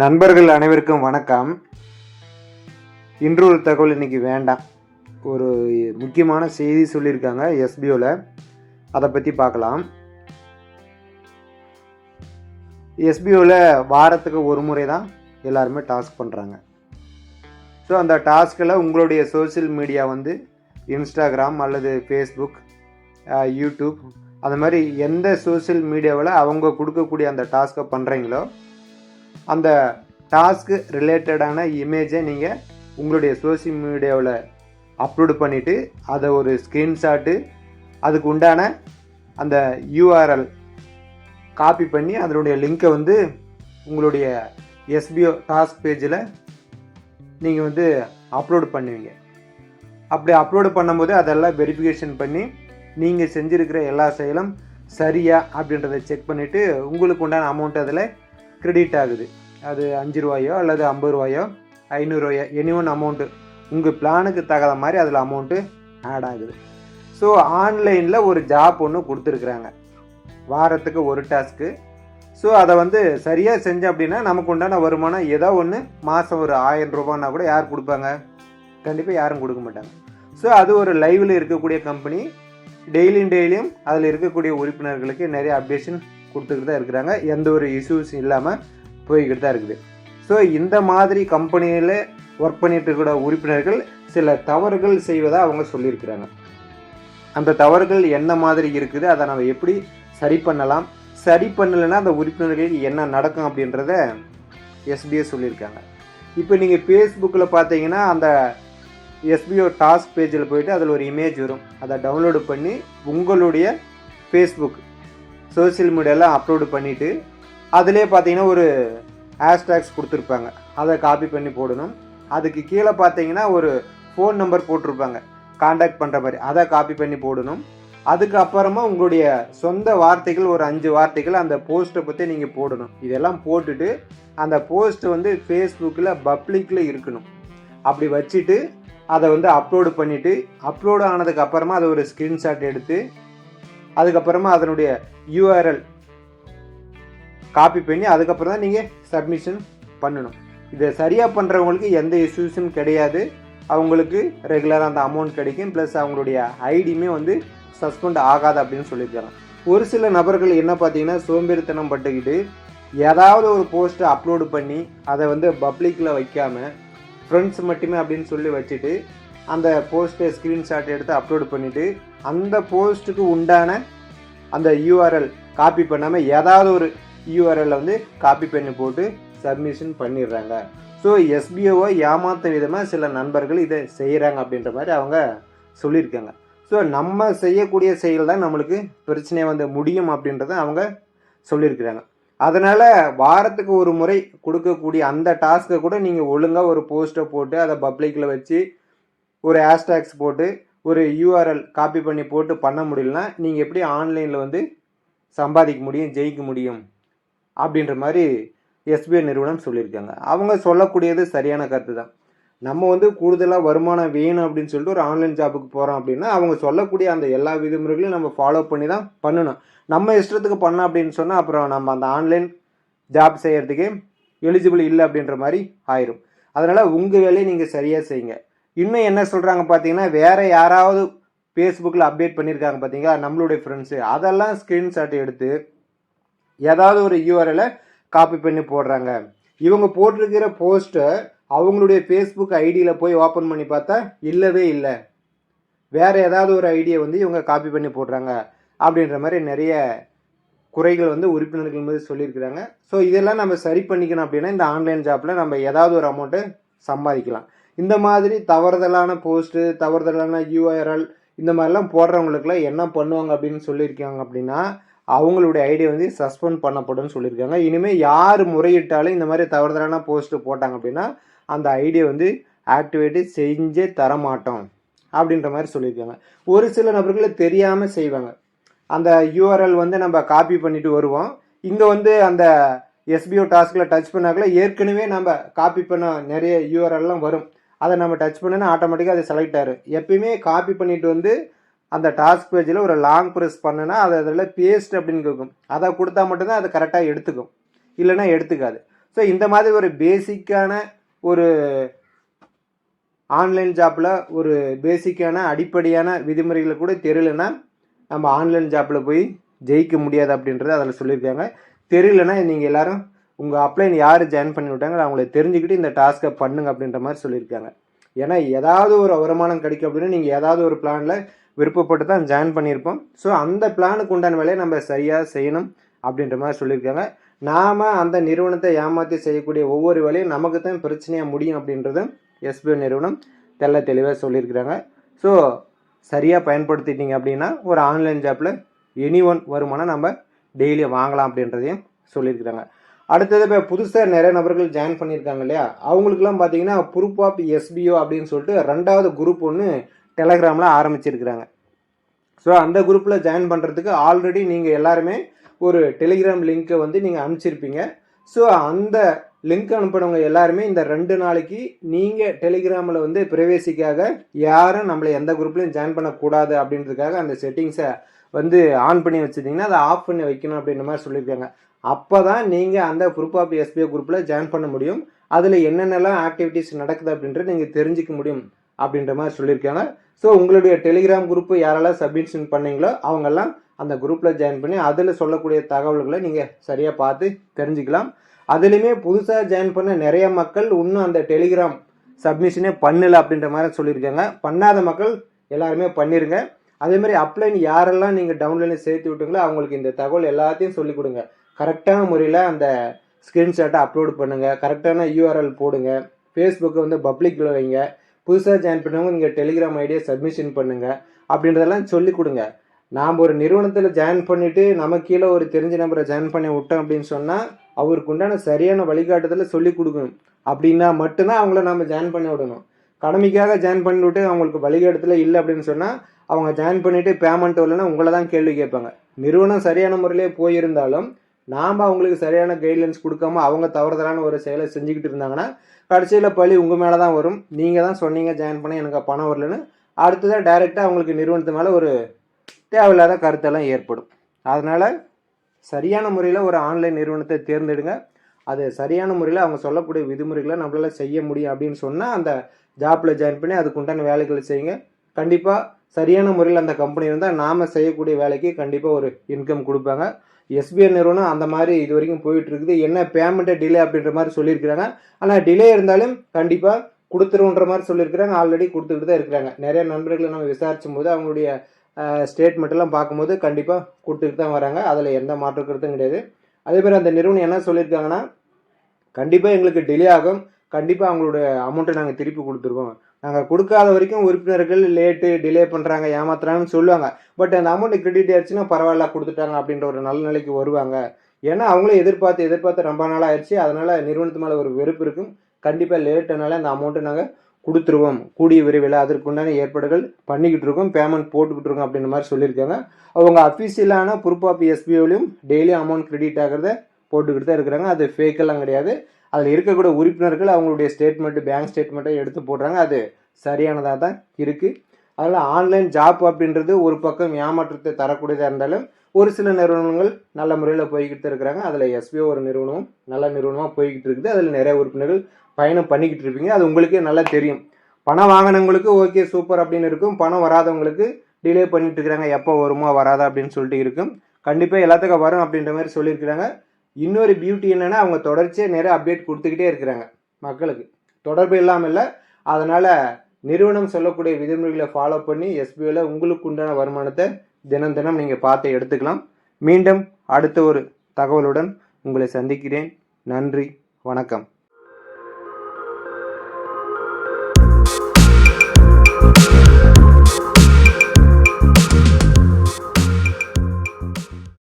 நண்பர்கள் அனைவருக்கும் வணக்கம். இன்று ஒரு தகவல் இன்றைக்கி வேண்டாம். ஒரு முக்கியமான செய்தி சொல்லியிருக்காங்க எஸ்பிஓவில் அதை பற்றி பார்க்கலாம் எஸ்பிஓவில் வாரத்துக்கு ஒரு முறை தான் எல்லாருமே டாஸ்க் பண்ணுறாங்க ஸோ அந்த டாஸ்கில் உங்களுடைய சோஷியல் மீடியா வந்து இன்ஸ்டாகிராம் அல்லது ஃபேஸ்புக் யூடியூப் அந்த மாதிரி எந்த சோஷியல் மீடியாவில் அவங்க கொடுக்கக்கூடிய அந்த டாஸ்க்கை பண்ணுறீங்களோ அந்த டாஸ்க்கு ரிலேட்டடான இமேஜை நீங்கள் உங்களுடைய சோஷியல் மீடியாவில் அப்லோடு பண்ணிவிட்டு அதை ஒரு ஸ்க்ரீன்ஷாட்டு அதுக்கு உண்டான அந்த யூஆர்எல் காப்பி பண்ணி அதனுடைய லிங்க்கை வந்து உங்களுடைய எஸ்பிஓ டாஸ்க் பேஜில் நீங்கள் வந்து அப்லோடு பண்ணுவீங்க. அப்படி அப்லோடு பண்ணும்போது அதெல்லாம் வெரிஃபிகேஷன் பண்ணி நீங்கள் செஞ்சுருக்கிற எல்லா செயலும் சரியா அப்படின்றத செக் பண்ணிவிட்டு உங்களுக்கு உண்டான அமௌண்ட் அதில் கிரெடிட் ஆகுது. அது அஞ்சு ரூபாயோ அல்லது ஐம்பது ரூபாயோ ஐநூறுரூவாயோ எனி ஒன் அமௌண்ட்டு உங்கள் பிளானுக்கு தகுந்த மாதிரி அதில் அமௌண்ட்டு ஆட் ஆகுது. ஸோ ஆன்லைனில் ஒரு ஜாப் ஒன்று கொடுத்துருக்குறாங்க. வாரத்துக்கு ஒரு டாஸ்க்கு ஸோ அதை வந்து சரியாக செஞ்சோம் அப்படின்னா நமக்கு உண்டான வருமானம் ஏதோ ஒன்று மாதம் ஒரு ஆயிரம் ரூபான்னா கூட யார் கொடுப்பாங்க? கண்டிப்பாக யாரும் கொடுக்க மாட்டாங்க. ஸோ அது ஒரு லைவில் இருக்கக்கூடிய கம்பெனி டெய்லியும் டெய்லியும் அதில் இருக்கக்கூடிய உறுப்பினர்களுக்கு நிறைய அப்டேஷன் கொடுத்துக்கிட்டு தான் இருக்கிறாங்க. எந்த ஒரு இஷ்யூஸ் இல்லாமல் போய்கிட்டு தான் இருக்குது. ஸோ இந்த மாதிரி கம்பெனியில் ஒர்க் பண்ணிட்டு இருக்கிற உறுப்பினர்கள் சில தவறுகள் செய்வதாக அவங்க சொல்லியிருக்கிறாங்க. அந்த தவறுகள் என்ன மாதிரி இருக்குது அதை நம்ம எப்படி சரி பண்ணலாம்? சரி பண்ணலைன்னா அந்த உறுப்பினர்களுக்கு என்ன நடக்கும் அப்படின்றத எஸ்பிஎஸ் சொல்லியிருக்காங்க. இப்போ நீங்கள் ஃபேஸ்புக்கில் பார்த்தீங்கன்னா அந்த எஸ்பிஓ டாஸ்க் பேஜில் போயிட்டு அதில் ஒரு இமேஜ் வரும். அதை டவுன்லோடு பண்ணி உங்களுடைய ஃபேஸ்புக் சோஷியல் மீடியாவில் அப்லோடு பண்ணிவிட்டு அதிலே பார்த்தீங்கன்னா ஒரு ஹேஷ்டேக்ஸ் கொடுத்துருப்பாங்க. அதை காப்பி பண்ணி போடணும். அதுக்கு கீழே பார்த்தீங்கன்னா ஒரு ஃபோன் நம்பர் போட்டிருப்பாங்க. காண்டாக்ட் பண்ணுற மாதிரி. அதை காப்பி பண்ணி போடணும். அதுக்கப்புறமா உங்களுடைய சொந்த வார்த்தைகள் ஒரு அஞ்சு வார்த்தைகள் அந்த போஸ்ட்டை பற்றி நீங்கள் போடணும். இதெல்லாம் போட்டுட்டு அந்த போஸ்ட் வந்து ஃபேஸ்புக்கில் பப்ளிக்கில் இருக்கணும். அப்படி வச்சுட்டு அதை வந்து அப்லோடு பண்ணிவிட்டு அப்லோடு ஆனதுக்கு அப்புறமா அதை ஒரு ஸ்க்ரீன்ஷாட் எடுத்து அதுக்கப்புறமா அதனுடைய யூஆர்எல் காப்பி பண்ணி அதுக்கப்புறம் தான் நீங்கள் சப்மிஷன் பண்ணணும். இதை சரியாக பண்ணுறவங்களுக்கு எந்த இஷ்யூஸும் கிடையாது. அவங்களுக்கு ரெகுலராக அந்த அமௌண்ட் கிடைக்கும். ப்ளஸ் அவங்களுடைய ஐடியுமே வந்து சஸ்பெண்ட் ஆகாது அப்படின்னு சொல்லியிருக்காங்க. ஒரு சில நபர்கள் என்ன பார்த்தீங்கன்னா சோம்பேறித்தனம் பட்டுக்கிட்டு ஏதாவது ஒரு போஸ்ட்டை அப்லோடு பண்ணி அதை வந்து பப்ளிக்கில் வைக்காமல் ஃப்ரெண்ட்ஸ் மட்டுமே அப்படின்னு சொல்லி வச்சுட்டு அந்த போஸ்ட்டை ஸ்க்ரீன்ஷாட் எடுத்து அப்லோடு பண்ணிவிட்டு அந்த போஸ்ட்டுக்கு உண்டான அந்த யூஆர்எல் காப்பி பண்ணாமல் ஏதாவது ஒரு யூஆர்எல்ல வந்து காப்பி பண்ணி போட்டு சப்மிஷன் பண்ணிடுறாங்க. ஸோ எஸ்பிஓவை ஏமாத்த விதமாக சில நண்பர்கள் இதை செய்கிறாங்க அப்படின்ற மாதிரி அவங்க சொல்லியிருக்காங்க. ஸோ நம்ம செய்யக்கூடிய செயல் தான் நம்மளுக்கு பிரச்சனை வந்து முடியும் அப்படின்றத அவங்க சொல்லியிருக்கிறாங்க. அதனால் வாரத்துக்கு ஒரு முறை கொடுக்கக்கூடிய அந்த டாஸ்க்கை கூட நீங்கள் ஒழுங்காக ஒரு போஸ்ட்டை போட்டு அதை பப்ளிக்கில் வச்சு ஒரு ஹேஷ்டேக்ஸ் போட்டு ஒரு யூஆர்எல் காப்பி பண்ணி போட்டு பண்ண முடியலனா நீங்கள் எப்படி ஆன்லைனில் வந்து சம்பாதிக்க முடியும் ஜெயிக்க முடியும் அப்படின்ற மாதிரி எஸ்பிஐ நிறுவனம் சொல்லியிருக்காங்க. அவங்க சொல்லக்கூடியது சரியான கருத்து தான். நம்ம வந்து கூடுதலாக வருமானம் வேணும் அப்படின்னு சொல்லிட்டு ஒரு ஆன்லைன் ஜாபுக்கு போகிறோம் அப்படின்னா அவங்க சொல்லக்கூடிய அந்த எல்லா விதிமுறைகளையும் நம்ம ஃபாலோ பண்ணி தான் பண்ணணும். நம்ம இஷ்டத்துக்கு பண்ணோம் அப்படின்னு சொன்னால் அப்புறம் நம்ம அந்த ஆன்லைன் ஜாப் செய்கிறதுக்கு எலிஜிபிள் இல்லை அப்படின்ற மாதிரி ஆயிரும். அதனால் உங்கள் வேலையை நீங்கள் சரியாக செய்யுங்க. இன்னும் என்ன சொல்கிறாங்க பார்த்தீங்கன்னா வேறு யாராவது ஃபேஸ்புக்கில் அப்டேட் பண்ணியிருக்காங்க பார்த்தீங்களா நம்மளுடைய ஃப்ரெண்ட்ஸு அதெல்லாம் ஸ்க்ரீன்ஷாட் எடுத்து ஏதாவது ஒரு யூஆர்எலை காப்பி பண்ணி போடுறாங்க. இவங்க போட்டிருக்கிற போஸ்ட்டை அவங்களுடைய ஃபேஸ்புக் ஐடியில் போய் ஓப்பன் பண்ணி பார்த்தா இல்லவே இல்லை. வேறு ஏதாவது ஒரு ஐடியை வந்து இவங்க காப்பி பண்ணி போடுறாங்க. அப்படின்ற மாதிரி நிறைய குறைகள் வந்து உறுப்பினர்கள் மீது சொல்லியிருக்கிறாங்க. ஸோ இதெல்லாம் நம்ம சரி பண்ணிக்கணும் அப்படின்னா இந்த ஆன்லைன் ஜாப்பில் நம்ம ஏதாவது ஒரு அமௌண்ட்டு சம்பாதிக்கலாம். இந்த மாதிரி தவறுதலான போஸ்ட்டு தவறுதலான யூஆர்எல் இந்த மாதிரிலாம் போடுறவங்களுக்குலாம் என்ன பண்ணுவாங்க அப்படின்னு சொல்லியிருக்காங்க அப்படின்னா அவங்களுடைய ஐடியா வந்து சஸ்பெண்ட் பண்ணப்படும்னு சொல்லியிருக்காங்க. இனிமேல் யார் முறையிட்டாலும் இந்த மாதிரி தவறுதலான போஸ்ட்டு போட்டாங்க அப்படின்னா அந்த ஐடியா வந்து ஆக்டிவேட்டு செஞ்சே தரமாட்டோம் அப்படின்ற மாதிரி சொல்லியிருக்காங்க. ஒரு சில நபர்களை தெரியாமல் செய்வாங்க. அந்த யூஆர்எல் வந்து நம்ம காப்பி பண்ணிட்டு வருவோம். இங்கே வந்து அந்த எஸ்பிஓ டாஸ்கில் டச் பண்ணாக்கல ஏற்கனவே நம்ம காப்பி பண்ண நிறைய யூஆர்எல்லாம் வரும். அதை நம்ம டச் பண்ணனா ஆட்டோமேட்டிக்காக அது செலக்ட் ஆயிரும். எப்பயுமே காப்பி பண்ணிட்டு வந்து அந்த டாஸ்க் பேஜில் ஒரு லாங் ப்ரெஸ் பண்ணுனா அது அதில் பேஸ்ட் அப்படின்னு கேட்கும் அதை கொடுத்தா மட்டும்தான் அது கரெக்டாக எடுத்துக்கும். இல்லைன்னா எடுத்துக்காது. ஸோ இந்த மாதிரி ஒரு பேசிக்கான ஒரு ஆன்லைன் ஜாப்பில் ஒரு பேசிக்கான அடிப்படையான விதிமுறைகளை கூட தெரியலன்னா நம்ம ஆன்லைன் ஜாப்பில் போய் ஜெயிக்க முடியாது அப்படின்றத அதில் சொல்லியிருக்காங்க. தெரியலன்னா நீங்கள் எல்லாரும் உங்கள் அப்ளைன் யார் ஜாயின் பண்ணி விட்டாங்களோ அவங்கள தெரிஞ்சுக்கிட்டு இந்த டாஸ்க்கை பண்ணுங்க அப்படின்ற மாதிரி சொல்லியிருக்காங்க. ஏன்னா ஏதாவது ஒரு வருமானம் கிடைக்கும் அப்படின்னா நீங்கள் ஏதாவது ஒரு பிளானில் விருப்பப்பட்டு தான் ஜாயின் பண்ணியிருப்போம். ஸோ அந்த பிளானுக்கு உண்டான வேலையை நம்ம சரியாக செய்யணும் அப்படின்ற மாதிரி சொல்லியிருக்காங்க. நாம் அந்த நிறுவனத்தை ஏமாற்றி செய்யக்கூடிய ஒவ்வொரு வேலையும் நமக்கு தான் பிரச்சனையாக முடியும் அப்படின்றதும் எஸ்பிஐ நிறுவனம் தெள்ள தெளிவாக சொல்லியிருக்கிறாங்க. ஸோ சரியாக பயன்படுத்திட்டீங்க அப்படின்னா ஒரு ஆன்லைன் ஜாப்பில் எனி ஒன் வருமானம் நம்ம டெய்லி வாங்கலாம் அப்படின்றதையும் சொல்லியிருக்கிறாங்க. அடுத்தது இப்போ புதுசாக நிறைய நபர்கள் ஜாயின் பண்ணியிருக்காங்க இல்லையா? அவங்களுக்குலாம் பார்த்தீங்கன்னா குரூப் ஆஃப் எஸ்பிஓ அப்படின்னு சொல்லிட்டு ரெண்டாவது குரூப் ஒன்று டெலகிராமில் ஆரம்பிச்சிருக்கிறாங்க. ஸோ அந்த குரூப்பில் ஜாயின் பண்ணுறதுக்கு ஆல்ரெடி நீங்கள் எல்லாருமே ஒரு டெலிகிராம் லிங்க்கை வந்து நீங்கள் அனுப்பிச்சிருப்பீங்க. ஸோ அந்த லிங்க் அனுப்பினவங்க எல்லாருமே இந்த ரெண்டு நாளைக்கு நீங்கள் டெலிகிராமில் வந்து பிரவேசிக்காக யாரும் நம்மளை எந்த குரூப்லையும் ஜாயின் பண்ணக்கூடாது அப்படின்றதுக்காக அந்த செட்டிங்ஸை வந்து ஆன் பண்ணி வச்சுருந்தீங்கன்னா அதை ஆஃப் பண்ணி வைக்கணும் அப்படின்ற மாதிரி சொல்லியிருக்காங்க. அப்போ தான் நீங்கள் அந்த குரூப் ஆஃப் எஸ்பிஐ குரூப்பில் ஜாயின் பண்ண முடியும். அதில் என்னென்னலாம் ஆக்டிவிட்டீஸ் நடக்குது அப்படின்றது நீங்கள் தெரிஞ்சிக்க முடியும் அப்படின்ற மாதிரி சொல்லியிருக்காங்க. ஸோ உங்களுடைய டெலிகிராம் குரூப்பு யாரெல்லாம் சப்மிஷன் பண்ணீங்களோ அவங்கெல்லாம் அந்த குரூப்பில் ஜாயின் பண்ணி அதில் சொல்லக்கூடிய தகவல்களை நீங்கள் சரியாக பார்த்து தெரிஞ்சுக்கலாம். அதுலேயுமே புதுசாக ஜாயின் பண்ண நிறைய மக்கள் இன்னும் அந்த டெலிகிராம் சப்மிஷனே பண்ணலை அப்படின்ற மாதிரி சொல்லியிருக்காங்க. பண்ணாத மக்கள் எல்லாருமே பண்ணிடுங்க அதே மாதிரி அப்ளைன் யாரெல்லாம் நீங்கள் டவுன்லைனில் சேர்த்து விட்டுங்களோ அவங்களுக்கு இந்த தகவல் எல்லாத்தையும் சொல்லிக் கொடுங்க. கரெக்டான முறையில் அந்த ஸ்க்ரீன்ஷாட்டை அப்லோட் பண்ணுங்கள் கரெக்டான யூஆர்எல் போடுங்க. ஃபேஸ்புக்கை வந்து பப்ளிக்கில் வைங்க. புதுசாக ஜாயின் பண்ணவங்க நீங்கள் டெலிகிராம் ஐடியா சப்மிஷன் பண்ணுங்கள் அப்படின்றதெல்லாம் சொல்லிக் கொடுங்க. நாம் ஒரு நிறுவனத்தில் ஜாயின் பண்ணிவிட்டு நம்ம கீழே ஒரு தெரிஞ்ச நபரை ஜாயின் பண்ணி விட்டோம் அப்படின்னு சொன்னால் அவருக்கு உண்டான சரியான வழிகாட்டுதலை சொல்லிக் கொடுக்கணும். அப்படின்னா மட்டும்தான் அவங்கள நம்ம ஜாயின் பண்ணி விடணும். கடமைக்காக ஜாயின் பண்ணி விட்டு அவங்களுக்கு வழிகாட்டுதல் இல்லை அப்படின்னு சொன்னால் அவங்க ஜாயின் பண்ணிவிட்டு பேமெண்ட் வரலன்னா உங்களை தான் கேள்வி கேட்பாங்க. நிறுவனம் சரியான முறையிலே போயிருந்தாலும் நாம் அவங்களுக்கு சரியான கைட்லைன்ஸ் கொடுக்காம அவங்க தவறுதலான ஒரு செயலை செஞ்சுக்கிட்டு இருந்தாங்கன்னா கடைசியில் பழி உங்கள் மேலே தான் வரும். நீங்கள் தான் சொன்னீங்க ஜாயின் பண்ண எனக்கு பணம் வரலன்னு. அடுத்ததாக டைரெக்டாக அவங்களுக்கு நிறுவனத்து மேலே ஒரு தேவையில்லாத கருத்தெல்லாம் ஏற்படும். அதனால் சரியான முறையில் ஒரு ஆன்லைன் நிறுவனத்தை தேர்ந்தெடுங்க. அது சரியான முறையில் அவங்க சொல்லக்கூடிய விதிமுறைகளை நம்மளால் செய்ய முடியும் அப்படின்னு சொன்னால் அந்த ஜாப்பில் ஜாயின் பண்ணி அதுக்கு உண்டான வேலைகளை செய்யுங்க. கண்டிப்பாக சரியான முறையில் அந்த கம்பெனி இருந்தால் நாம் செய்யக்கூடிய வேலைக்கு கண்டிப்பாக ஒரு இன்கம் கொடுப்பாங்க. எஸ்பிஐ நிறுவனம் அந்த மாதிரி இது வரைக்கும் போயிட்டுருக்குது. என்ன பேமெண்ட்டை டிலே அப்படின்ற மாதிரி சொல்லியிருக்கிறாங்க. ஆனால் டிலே இருந்தாலும் கண்டிப்பாக கொடுத்துருன்ற மாதிரி சொல்லியிருக்கிறாங்க. ஆல்ரெடி கொடுத்துக்கிட்டு தான் இருக்கிறாங்க. நிறைய நண்பர்களை நம்ம விசாரிச்சும் போது அவங்களுடைய ஸ்டேட்மெண்ட்டெல்லாம் பார்க்கும்போது கண்டிப்பாக கொடுத்துக்கிட்டு தான் வராங்க. அதில் எந்த மாற்று கருத்தும் கிடையாது. அதே மாதிரி அந்த நிறுவனம் என்ன சொல்லியிருக்காங்கன்னா கண்டிப்பாக எங்களுக்கு டிலே ஆகும். கண்டிப்பாக அவங்களுடைய அமௌண்ட்டை நாங்கள் திருப்பி கொடுத்துருவோம். நாங்கள் கொடுக்காத வரைக்கும் உறுப்பினர்கள் லேட்டு டிலே பண்ணுறாங்க ஏமாத்துறாங்கன்னு சொல்லுவாங்க. பட் அந்த அமௌண்ட் கிரெடிட் ஆயிடுச்சுன்னா பரவாயில்ல கொடுத்துட்டாங்க அப்படின்ற ஒரு நல்ல நிலைக்கு வருவாங்க. ஏன்னா அவங்களும் எதிர்பார்த்து எதிர்பார்த்து ரொம்ப நாள் ஆயிடுச்சு. அதனால் நிறுவனத்து மேலே ஒரு வெறுப்பு இருக்கும். கண்டிப்பாக லேட்டுனால அந்த அமௌண்ட்டை நாங்கள் கொடுத்துருவோம். கூடிய விரைவில் அதற்குண்டான ஏற்பாடுகள் பண்ணிக்கிட்டு இருக்கோம். பேமெண்ட் போட்டுக்கிட்டு இருக்கோம் அப்படின்ற மாதிரி சொல்லியிருக்காங்க. அவங்க அஃபீஷியலான ப்ரூஃப் ஆஃப் எஸ்பிஓலையும் டெய்லி அமௌண்ட் கிரெடிட் ஆகிறத போட்டுக்கிட்டு தான் இருக்கிறாங்க. அது ஃபேக்கெல்லாம் கிடையாது. அதில் இருக்கக்கூடிய உறுப்பினர்கள் அவங்களுடைய ஸ்டேட்மெண்ட்டு பேங்க் ஸ்டேட்மெண்ட்டை எடுத்து போடுறாங்க. அது சரியானதாக தான் இருக்குது அதில் ஆன்லைன் ஜாப் அப்படின்றது ஒரு பக்கம் ஏமாற்றத்தை தரக்கூடியதாக இருந்தாலும் ஒரு சில நிறுவனங்கள் நல்ல முறையில் போய்கிட்டு தான் இருக்கிறாங்க. அதில் எஸ்பிஓ ஒரு நிறுவனமும் நல்ல நிறுவனமாக போய்கிட்டு இருக்குது. அதில் நிறைய உறுப்பினர்கள் பயணம் பண்ணிக்கிட்டு இருப்பீங்க. அது உங்களுக்கே நல்லா தெரியும். பணம் வாங்கினவங்களுக்கு ஓகே சூப்பர் அப்படின்னு இருக்கும். பணம் வராதவங்களுக்கு டிலே பண்ணிட்டு இருக்கிறாங்க. எப்போ வருமா வராதா அப்படின்னு சொல்லிட்டு இருக்கும். கண்டிப்பாக எல்லாத்துக்கும் வரும் அப்படின்ற மாதிரி சொல்லியிருக்கிறாங்க. இன்னொரு பியூட்டி என்னென்னா அவங்க தொடர்ச்சியாக நிறைய அப்டேட் கொடுத்துக்கிட்டே இருக்கிறாங்க மக்களுக்கு. தொடர்பு இல்லாமல் இல்லை அதனால் நிறுவனம் சொல்லக்கூடிய விதிமுறைகளை ஃபாலோ பண்ணி எஸ்பிஐயில் உங்களுக்கு உண்டான வருமானத்தை தினம் தினம் நீங்கள் பார்த்து எடுத்துக்கலாம். மீண்டும் அடுத்த ஒரு தகவலுடன் உங்களை சந்திக்கிறேன். நன்றி வணக்கம்.